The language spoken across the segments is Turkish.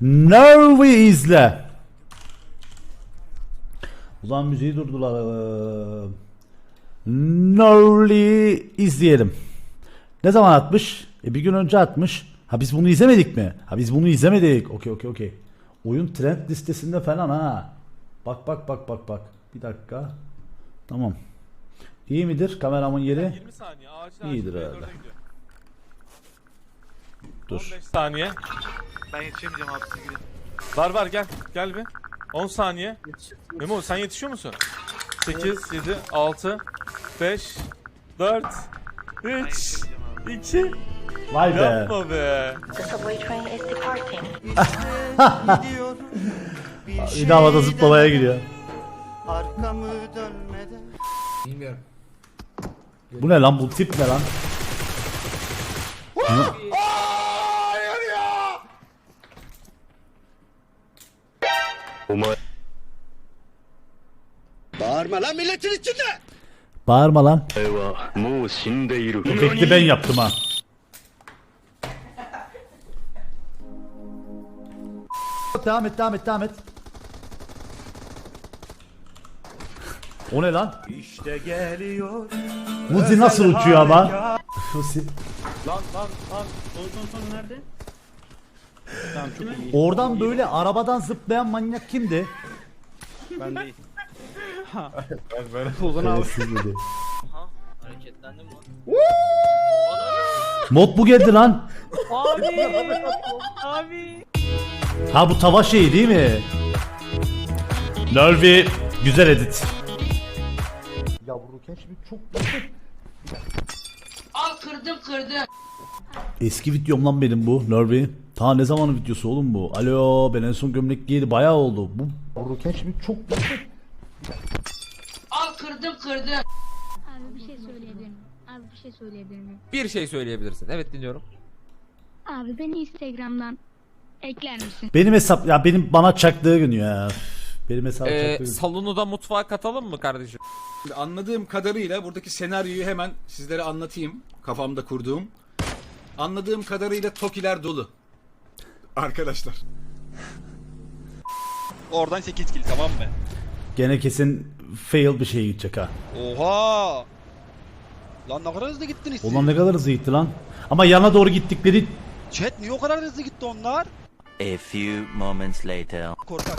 Nervi izle. Ulan müziği durdular. Nervi izleyelim. Ne zaman atmış? E bir gün önce atmış. Ha biz bunu izlemedik mi? Ha biz bunu izlemedik. Okey okey okey. Oyun trend listesinde falan ha. Bak bak bak bak bak. Bir dakika. Tamam. İyi midir kameramın yeri? 20 saniye ağacın İyidir ağacın herhalde. B4'e gidiyor. Dur. 15 saniye. Ben yetişemeyeceğim abi gidin. Var var gel. Gel bir. 10 saniye. Memo sen yetişiyor musun? 8, 7, 6, 5, 4, Ben 3, yetişemeyeceğim abi. 2. Vay be. Yapma be. The subway train is departing. Bir de havada zıplamaya gidiyor. Arkamı dönmeden Bilmiyorum. Bu ne lan bu tip ne lan? Umarım... Bağırma lan milletin içinde! Bağırma lan. Eyvah, mu şindeyru. Ben yaptım ha. devam et, devam et, devam et. O ne lan? İşte geliyor. Muzi nasıl uçuyor ama? Lan lan lan. Son son son nerede? Tamam çok iyi. Oradan böyle arabadan zıplayan manyak kimdi? Ben değil. Ozan abi. Siz dedi. Mod bu geldi lan. Abi. abi. Ha bu tava şeyi değil mi? Nervi güzel edit. Ya vururken şimdi çok Al kırdım kırdım. Eski videom lan benim bu Nervi. Ta ne zamanın videosu oğlum bu? Alo ben en son gömlek giyeli bayağı oldu. Bu vururken şimdi çok Al kırdım kırdım. Abi bir şey söyleyebilir miyim? Abi bir şey söyleyebilir miyim? Bir şey söyleyebilirsin. Evet dinliyorum. Abi beni Instagram'dan ekler misin? Benim hesap ya benim bana çaktığı gün ya. Benim hesap Ee, çaktığı gün. salonu da mutfağa katalım mı kardeşim? Anladığım kadarıyla buradaki senaryoyu hemen sizlere anlatayım. Kafamda kurduğum. Anladığım kadarıyla Tokiler dolu. Arkadaşlar. Oradan 8 kill tamam mı? Gene kesin fail bir şey gidecek ha. Oha! Lan ne kadar hızlı gittiniz siz? Ulan ne kadar hızlı gitti lan. Ama yana doğru gittikleri Chat niye o kadar hızlı gitti onlar? A few moments later Korkak.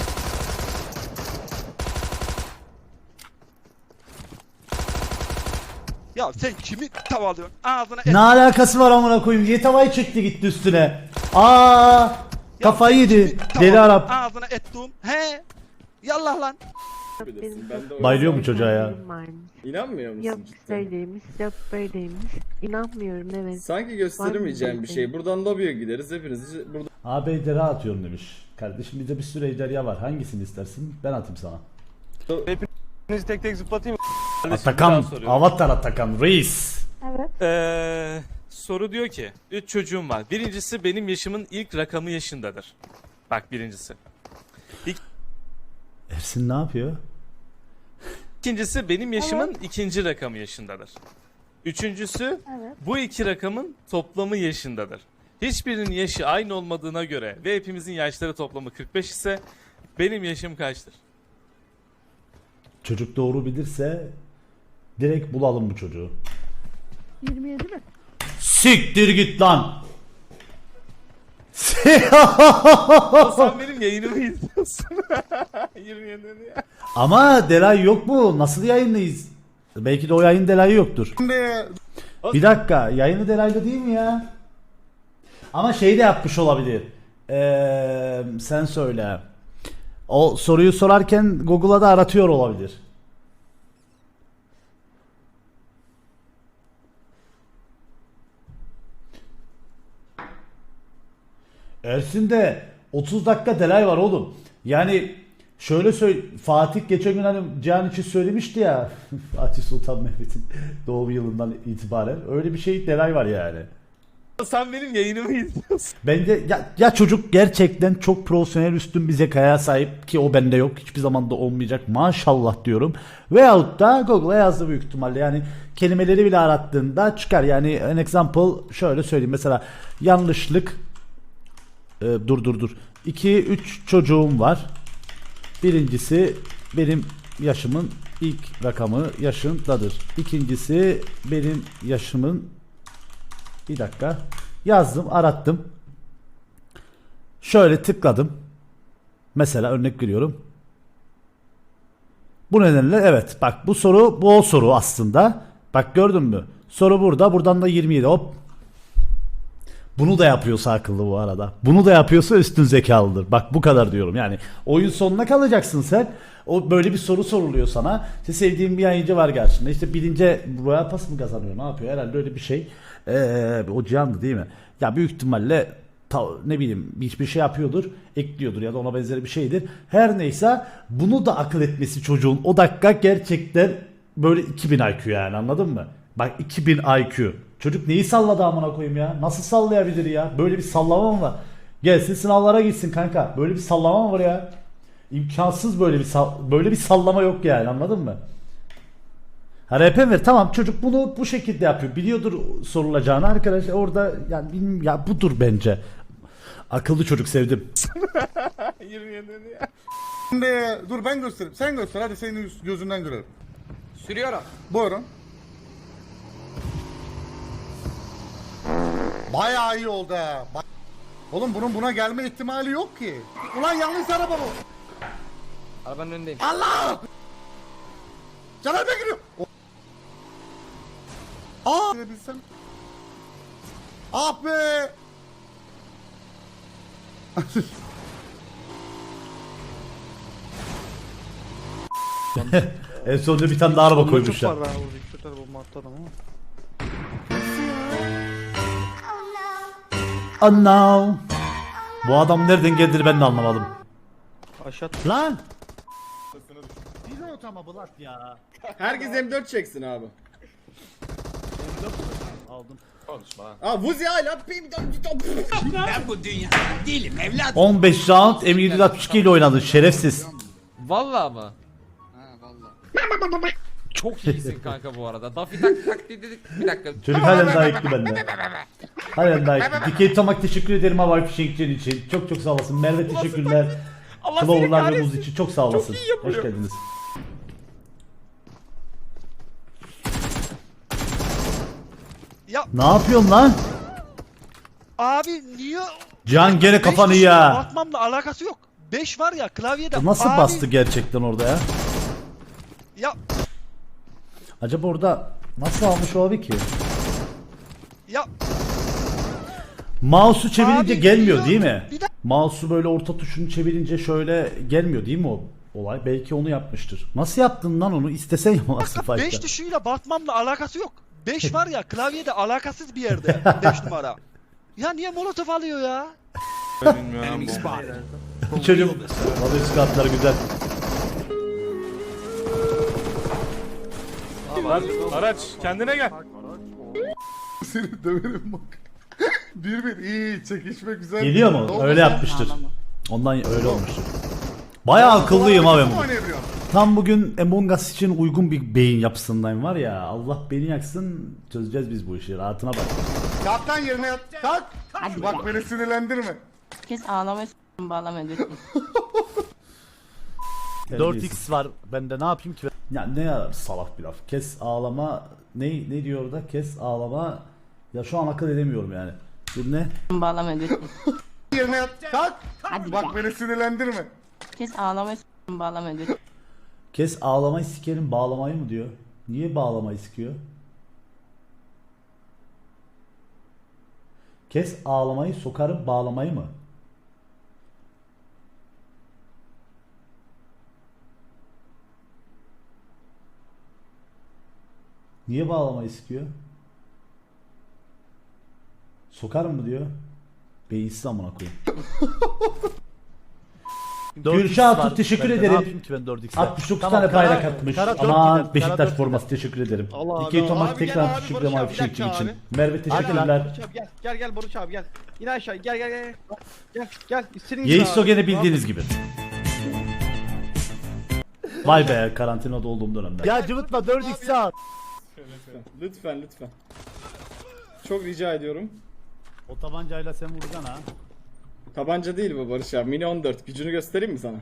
Ya sen kimi tavalıyorsun? Ağzına et. ne alakası var amına koyayım? Yetavayı çekti gitti üstüne. Aa kafayı yedi. Deli Arap. Ağzına ettim. He? Yallah lan. Bayılıyor mu çocuğa ya? İnanmıyor musun? Yok cidden? şöyleymiş, yok böyleymiş. İnanmıyorum evet. Sanki gösteremeyeceğim bir şey. Buradan lobiye gideriz hepiniz burada Abi ejderha atıyorum demiş. Kardeşim bizde bir sürü ejderha var. Hangisini istersin? Ben atayım sana. Hepinizi tek tek zıplatayım mı? Atakan. Avatar Atakan. Reis. Ee, soru diyor ki 3 çocuğum var. Birincisi benim yaşımın ilk rakamı yaşındadır. Bak birincisi. Ersin ne yapıyor? İkincisi benim yaşımın ikinci rakamı yaşındadır. Üçüncüsü bu iki rakamın toplamı yaşındadır. Hiçbirinin yaşı aynı olmadığına göre ve hepimizin yaşları toplamı 45 ise benim yaşım kaçtır? Çocuk doğru bilirse direkt bulalım bu çocuğu. 27 mi? Siktir git lan. Sen benim yayınımı izliyorsun. 27 ya. Ama Delay yok mu? Nasıl yayınlıyız? Belki de o yayın Delay'ı yoktur. Bir dakika. Yayını Delay'da değil mi ya? Ama şey de yapmış olabilir. Ee, sen söyle. O soruyu sorarken Google'a da aratıyor olabilir. Ersin'de 30 dakika delay var oğlum. Yani şöyle söyle Fatih geçen gün hani Cihan için söylemişti ya Fatih Sultan Mehmet'in doğum yılından itibaren öyle bir şey delay var yani. Sen benim yayınımı izliyorsun. Bence ya, ya çocuk gerçekten çok profesyonel üstün bir zekaya sahip ki o bende yok. Hiçbir zaman da olmayacak maşallah diyorum. Veyahut da Google'a yazdı büyük ihtimalle. Yani kelimeleri bile arattığında çıkar. Yani an example şöyle söyleyeyim. Mesela yanlışlık e, dur dur dur. 2 3 çocuğum var. Birincisi benim yaşımın ilk rakamı yaşındadır. İkincisi benim yaşımın bir dakika yazdım arattım. Şöyle tıkladım. Mesela örnek veriyorum. Bu nedenle evet bak bu soru bu o soru aslında. Bak gördün mü? Soru burada buradan da 27 hop. Bunu da yapıyorsa akıllı bu arada. Bunu da yapıyorsa üstün zekalıdır. Bak bu kadar diyorum yani. Oyun sonuna kalacaksın sen. O böyle bir soru soruluyor sana. İşte sevdiğin bir yayıncı var karşında. İşte bilince Royal Pass mı kazanıyor? Ne yapıyor? Herhalde öyle bir şey. Ee, o Cihan'dı değil mi? Ya büyük ihtimalle ta- ne bileyim hiçbir şey yapıyordur, ekliyordur ya da ona benzeri bir şeydir. Her neyse bunu da akıl etmesi çocuğun o dakika gerçekten böyle 2000 IQ yani anladın mı? Bak 2000 IQ. Çocuk neyi salladı amına koyayım ya? Nasıl sallayabilir ya? Böyle bir sallama mı var? Gelsin sınavlara gitsin kanka. Böyle bir sallama mı var ya? İmkansız böyle bir böyle bir sallama yok yani anladın mı? Ha RP ver tamam çocuk bunu bu şekilde yapıyor. Biliyordur sorulacağını arkadaşlar orada yani bilmiyorum ya budur bence. Akıllı çocuk sevdim. 27 ya. Şimdi dur ben göstereyim. Sen göster hadi senin gözünden görelim. Sürüyorum. Buyurun. Bayağı iyi oldu ha. Ba- Oğlum bunun buna gelme ihtimali yok ki. Ulan yanlış araba bu. Arabanın önündeyim. Allah! Caner Bey giriyor. Aa! Bilsem. Ah be! En sonunda bir tane daha araba koymuşlar. No. Bu adam nereden geldiğini ben de anlamadım. Aşağı Lan! Pilot ama Bulat ya. Herkes M4 çeksin abi. Aldım. Aa Vuzi hala Ben bu dünya değilim evlat. 15 round M762 ile oynadın şerefsiz. Vallahi mı? Ha vallahi. Çok iyisin kanka bu arada. Dafi tak tak dedik. Bir dakika. Çocuk halen daha ekli bende. Halen daha ekli. Dikey Tomak teşekkür ederim Havai Fişekçi'nin için. Çok çok sağ olasın. Merve teşekkürler. Allah Clover'lar ve. Muz için çok sağ olasın. iyi yapıyor. Hoş geldiniz. Ya- Ne yapıyorsun lan? Abi niye? Can gene kafanı Beş ya. Bakmamla alakası yok. 5 var ya klavyede. Nasıl Abi, bastı gerçekten orada ya? Ya Acaba orada nasıl almış olabilir ki? ya Mouse'u çevirince Abi, gelmiyor değil mi? bir dakika. Mouse'u böyle orta tuşunu çevirince şöyle gelmiyor değil mi o olay? Belki onu yapmıştır. Nasıl yaptın lan onu? İstesen yapamazsın 5 fight'ta. tuşuyla bakmamla alakası yok. 5 var ya klavyede alakasız bir yerde. 5 numara. Ya niye molotof alıyor ya? Bilmiyorum. Çocuk. Vallahi skatları güzel. Lan araç kendine gel. Seni döverim bak. bir bir iyi çekişme güzel. Geliyor mu? Öyle yapmıştır. Ondan öyle olmuştur. Bayağı akıllıyım abi. Oynayabiliyor? Tam bugün Among Us için uygun bir beyin yapısındayım var ya. Allah beni yaksın. Çözeceğiz biz bu işi. Rahatına bak. Kalk lan yerine yat. Kalk. Bak beni sinirlendirme. Kes ağlama bağlama lütfen. 4x var bende ne yapayım ki? Ya ne ya salak bir laf. Kes ağlama ne ne diyor orada? Kes ağlama. Ya şu an akıl edemiyorum yani. Bir ne? bağlama lütfen. Yerine yat. Kalk. Hadi Bak beni sinirlendirme. Kes ağlama bağlama lütfen. Kes ağlamayı sikerim bağlamayı mı diyor? Niye bağlamayı sikiyor? Kes ağlamayı sokarım bağlamayı mı? Niye bağlamayı sikiyor? Sokarım mı diyor? Beyinsiz amına koyayım. Gülşah Atut teşekkür ederim. 69 tane bayrak atmış. Aman Beşiktaş forması teşekkür ederim. Allah Dikey. Tomak tekrar abi, teşekkür Barış ederim abi, dakika için. Merve teşekkürler. Gel gel gel Boruç abi gel. İn aşağı gel gel gel. Gel gel. Abi. gene bildiğiniz gibi. Vay be karantinada olduğum dönemde. Ya cıvıtma 4x at. Lütfen lütfen. Çok rica ediyorum. O tabancayla sen vuracaksın ha. Tabanca değil bu Barış abi. Mini 14. Gücünü göstereyim mi sana?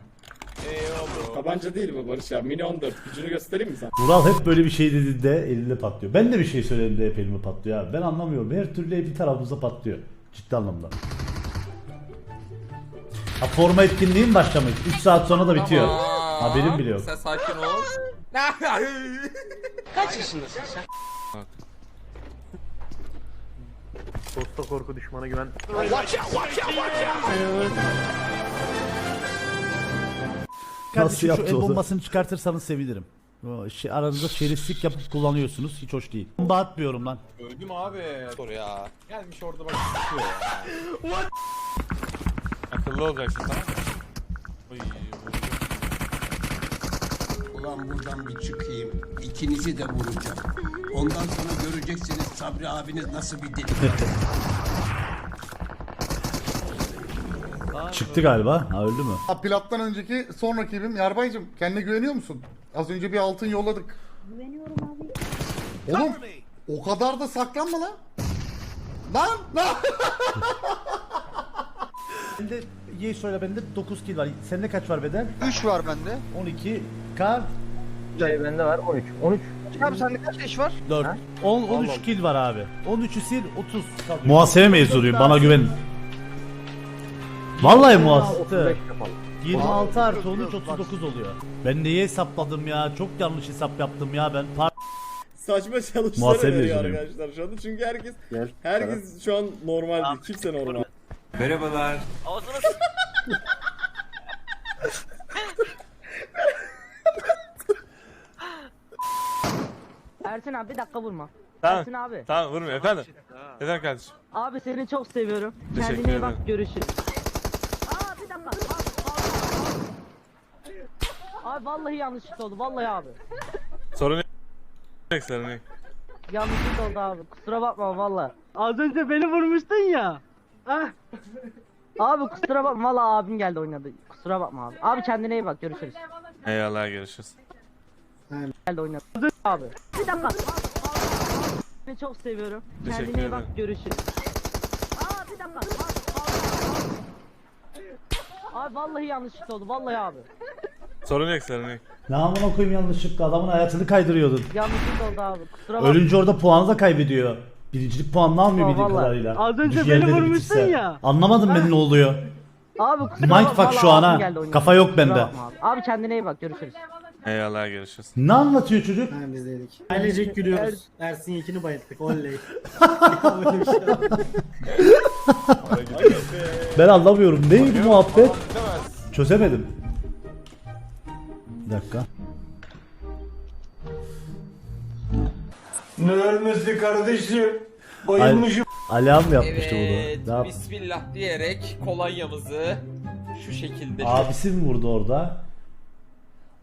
Tabanca değil bu Barış abi. Mini 14. Gücünü göstereyim mi sana? Vural hep böyle bir şey dediğinde elinde patlıyor. Ben de bir şey söylediğimde hep elime patlıyor abi. Ben anlamıyorum. Her türlü bir tarafımıza patlıyor. Ciddi anlamda. Ha forma etkinliğim başlamış. 3 saat sonra da bitiyor. Haberim bile yok. Sen sakin ol. Dosta korku düşmana güven. Nasıl yaptı el o da? bombasını çıkartırsanız sevinirim. O şey, aranızda şeriflik yapıp kullanıyorsunuz. Hiç hoş değil. Bomba atmıyorum lan. Öldüm abi. Dur ya. Gelmiş orada bak. Akıllı olacaksın tamam mı? Oy, Ulan buradan bir çıkayım. İkinizi de vuracağım. Ondan sonra göreceksiniz Sabri abiniz nasıl bir deli. Çıktı galiba. Ha öldü mü? Ha, Pilottan önceki son rakibim Yarbaycım. Kendine güveniyor musun? Az önce bir altın yolladık. Güveniyorum abi. Oğlum o kadar da saklanma lan. Lan lan. Bende Yesoy'la bende 9 kill var. Sende kaç var beden? 3 var bende. 12 K bende var 13. 13. Abi sende kaç eş var? 4. 10 13 kill var abi. 13'ü sil 30 kalıyor. Muhasebe mezunuyum. Bana güvenin. Vallahi muhasebe. 26 artı 13 39 oluyor. Ben neyi hesapladım ya? Çok yanlış hesap yaptım ya ben. Par Saçma Muhasebe öneriyor mezunuyum. arkadaşlar şu anda. Çünkü herkes herkes şu an normal değil. Kimse normal. Merhabalar. Ersin abi bir dakika vurma. Tamam. Ersin abi. Tamam vurmuyor efendim. Efendim kardeşim. Abi seni çok seviyorum. Teşekkür Kendine iyi bak görüşürüz. Aa bir dakika. Abi, abi vallahi yanlışlık oldu vallahi abi. Sorun yok. Sorun yok. Yanlışlık oldu abi. Kusura bakma vallahi. Az önce beni vurmuştun ya. Ah. Abi kusura bakma vallahi abim geldi oynadı. Kusura bakma abi. Abi kendine iyi bak görüşürüz. Eyvallah görüşürüz. Geldi oynadı. Abi. Bir dakika. Seni çok seviyorum. Teşekkür Kendine iyi bak ederim. görüşürüz. Aa bir dakika. Abi vallahi yanlışlık oldu vallahi abi. Sorun yok sorun yok. Ne amına koyayım yanlışlıkla adamın hayatını kaydırıyordun. Yanlışlık oldu abi. Kusura bakma. Ölünce orada puanı da kaybediyor. Birincilik puanını almıyor bildiğim vallahi. kadarıyla. Az önce beni yerleri vurmuştun ya. Anlamadım ben ne oluyor. Abi kusura bakma. Mindfuck şu vallahi an ha. geldi oynadı. Kafa yok Kusura bende. bakma Abi. abi kendine iyi bak görüşürüz. Eyvallah görüşürüz. Ne anlatıyor çocuk? Ailecek gülüyoruz. Ersin Yekin'i bayılttık. Oley. Ben anlamıyorum. Neydi muhabbet? Çözemedim. Bir dakika. Ne ölmesi kardeşim. Ali, Alihan mı yapmıştı Evet. bunu? Ne yap- Bismillah diyerek kolonyamızı şu şekilde. Abisi mi vurdu orada?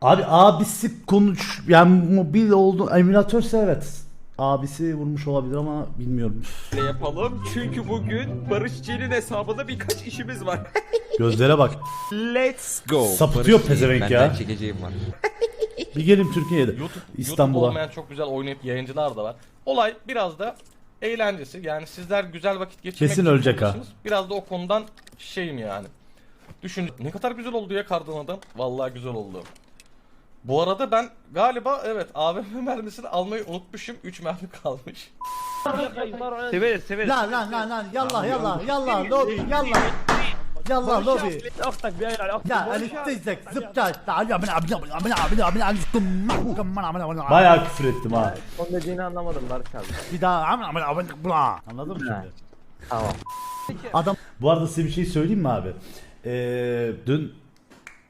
Abi abisi konuş yani mobil oldu emülatörse evet. Abisi vurmuş olabilir ama bilmiyorum. şöyle yapalım. Çünkü bugün Barış Çelin hesabında birkaç işimiz var. Gözlere bak. Let's go. Sapıtıyor pezevenk ya. çekeceğim var. Bir gelin Türkiye'de. YouTube, İstanbul'a. YouTube olmayan çok güzel oynayıp yayıncılar da var. Olay biraz da eğlencesi. Yani sizler güzel vakit geçirmek Kesin için ölecek ha. Biraz da o konudan şeyim yani. Düşün ne kadar güzel oldu ya kardan adam. Vallahi güzel oldu. Bu arada ben galiba evet AVM mermisini almayı unutmuşum. 3 mermi kalmış. Severiz severiz. Lan lan lan lan yallah yallah yallah lobi yallah. Yallah lobi. Aftak bir aylar. Ya alitteyecek zıpça. Ya ben abi abi abi abi abi abi Bayağı küfür ettim ha. Onun dediğini anlamadım Barış abi. Bir daha abi abi abi bla. Anladın mı şimdi? Tamam. Adam Bu arada size bir şey söyleyeyim mi abi? Ee, dün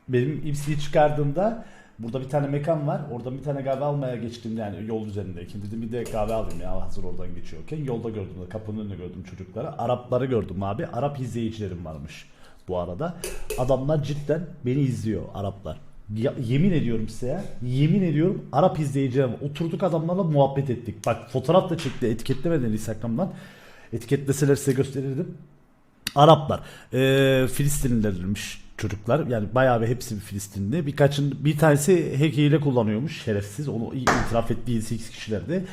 benim IPS'yi çıkardığımda burada bir tane mekan var. Oradan bir tane kahve almaya geçtim yani yol üzerindeyken. Dedim bir de kahve alayım ya hazır oradan geçiyorken. Yolda gördüm de kapının önünde gördüm çocukları. Arapları gördüm abi. Arap izleyicilerim varmış bu arada. Adamlar cidden beni izliyor Araplar. Ya- yemin ediyorum size ya. Yemin ediyorum Arap izleyicilerim. Oturduk adamlarla muhabbet ettik. Bak fotoğraf da çekti etiketlemeden Instagram'dan. Etiketleseler size gösterirdim. Araplar. Ee, Filistinlilermiş çocuklar. Yani bayağı bir hepsi bir Filistinli. Birkaçın bir tanesi hack kullanıyormuş şerefsiz. Onu itiraf ettiği 8 kişilerdi.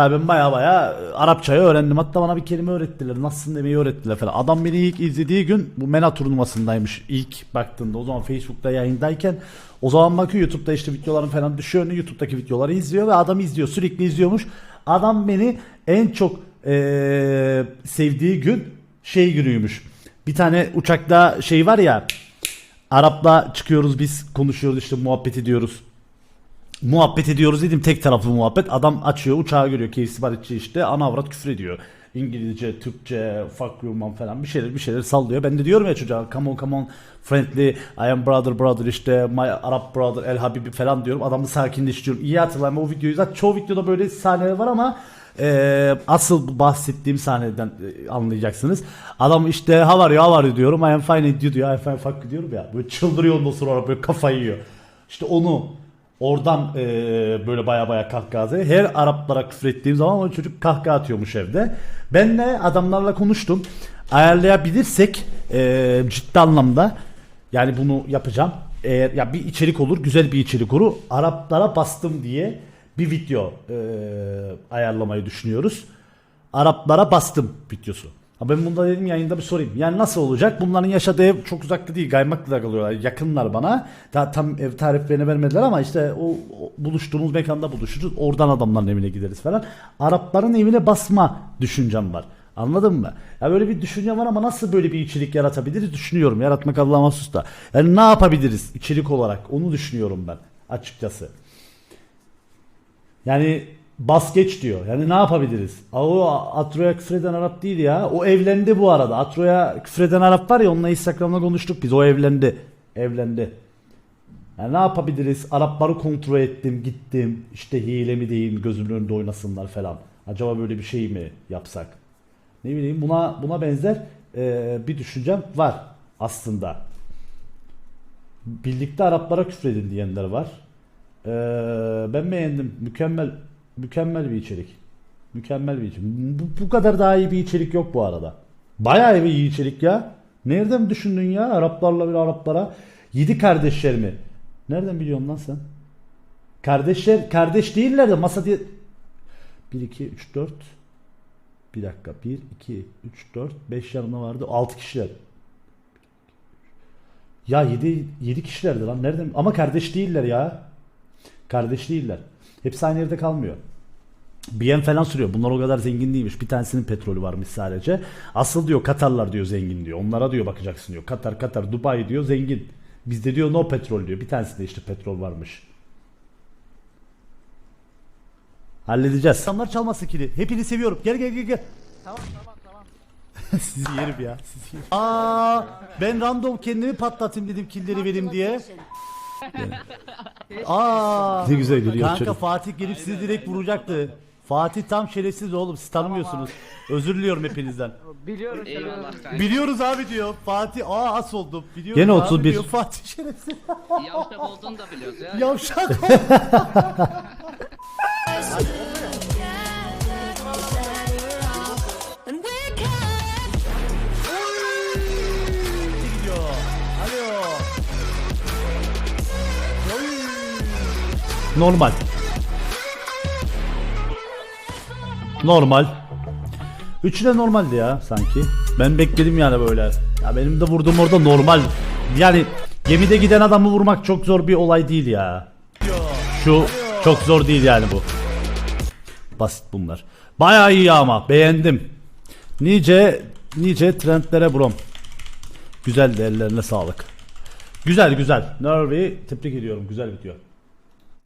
Tabii ben baya baya e, Arapçayı öğrendim. Hatta bana bir kelime öğrettiler. Nasılsın demeyi öğrettiler falan. Adam beni ilk izlediği gün bu MENA turnuvasındaymış. İlk baktığında o zaman Facebook'ta yayındayken o zaman bakıyor YouTube'da işte videoların falan düşüyor. YouTube'daki videoları izliyor ve adam izliyor. Sürekli izliyormuş. Adam beni en çok eee, sevdiği gün şey günüymüş. Bir tane uçakta şey var ya Arap'la çıkıyoruz biz konuşuyoruz işte muhabbet ediyoruz. Muhabbet ediyoruz dedim tek taraflı muhabbet. Adam açıyor uçağı görüyor ki siparişçi işte ana avrat küfür ediyor. İngilizce, Türkçe, fuck you man falan bir şeyler bir şeyler sallıyor. Ben de diyorum ya çocuğa come on come on friendly I am brother brother işte my Arab brother el habibi falan diyorum. Adamı sakinleştiriyorum. İyi hatırlayın o videoyu zaten çoğu videoda böyle sahneler var ama e, asıl bahsettiğim sahneden e, anlayacaksınız. Adam işte how are you how diyorum I am fine you diyor I am fine fuck you diyorum ya. Böyle çıldırıyor ondan sonra böyle kafayı yiyor. İşte onu Oradan eee, böyle baya baya kahkaha atıyor. Her Araplara küfür ettiğim zaman o çocuk kahkaha atıyormuş evde. Ben de adamlarla konuştum. Ayarlayabilirsek eee, ciddi anlamda yani bunu yapacağım. Eğer ya bir içerik olur, güzel bir içerik olur. Araplara bastım diye bir video eee, ayarlamayı düşünüyoruz. Araplara bastım videosu. Ha ben bunda dedim yayında bir sorayım. Yani nasıl olacak? Bunların yaşadığı ev çok uzakta değil. Gaymaklı'da kalıyorlar. Yakınlar bana. Daha tam ev tariflerini vermediler ama işte o, o buluştuğumuz mekanda buluşuruz. Oradan adamların evine gideriz falan. Arapların evine basma düşüncem var. Anladın mı? Ya böyle bir düşüncem var ama nasıl böyle bir içerik yaratabiliriz düşünüyorum. Yaratmak Allah'a mahsus da. Yani ne yapabiliriz içerik olarak? Onu düşünüyorum ben açıkçası. Yani bas geç diyor. Yani ne yapabiliriz? O Atro'ya küfreden Arap değil ya. O evlendi bu arada. Atro'ya küfreden Arap var ya onunla Instagram'da konuştuk biz. O evlendi. Evlendi. Yani ne yapabiliriz? Arapları kontrol ettim, gittim. İşte hile mi değil, gözümün önünde oynasınlar falan. Acaba böyle bir şey mi yapsak? Ne bileyim buna buna benzer e, bir düşüncem var aslında. Birlikte Araplara küfredin diyenler var. Ee, ben beğendim. Mükemmel mükemmel bir içerik. Mükemmel bir içerik. Bu, bu kadar daha iyi bir içerik yok bu arada. Bayağı bir iyi içerik ya. Nereden düşündün ya Araplarla bir Araplara? Yedi kardeşler mi? Nereden biliyorsun lan sen? Kardeşler kardeş değiller de masa diye 1 2 3 4 bir dakika 1 2 3 4 5 yanında vardı 6 kişiler. Ya 7 7 kişilerdi lan nereden ama kardeş değiller ya. Kardeş değiller. Hepsi aynı yerde kalmıyor. BM falan sürüyor. Bunlar o kadar zengin değilmiş. Bir tanesinin petrolü varmış sadece. Asıl diyor Katarlar diyor zengin diyor. Onlara diyor bakacaksın diyor. Katar Katar Dubai diyor zengin. Bizde diyor no petrol diyor. Bir tanesinde işte petrol varmış. Halledeceğiz. İnsanlar çalmasın kili. Hepini seviyorum. Gel gel gel gel. Tamam tamam tamam. Sizi yerim ya. Sizi yerim. Aa, ben random kendimi patlatayım dedim killeri vereyim diye. Aa. Ne güzel gülüyor Kanka çocuk. Fatih gelip sizi direkt vuracaktı. Fatih tam şerefsiz oğlum siz tanımıyorsunuz. Özür diliyorum hepinizden. Biliyorum. Biliyoruz abi diyor. Fatih aa as oldum. Biliyoruz Gene abi 31. diyor. Fatih şerefsiz. Yavşak olduğunu da biliyoruz ya. Yavşak. Normal. Normal. Üçü de normaldi ya sanki. Ben bekledim yani böyle. Ya benim de vurduğum orada normal. Yani gemide giden adamı vurmak çok zor bir olay değil ya. Şu çok zor değil yani bu. Basit bunlar. Bayağı iyi ama beğendim. Nice nice trendlere brom. Güzel de ellerine sağlık. Güzel güzel. Nervi tebrik ediyorum. Güzel video.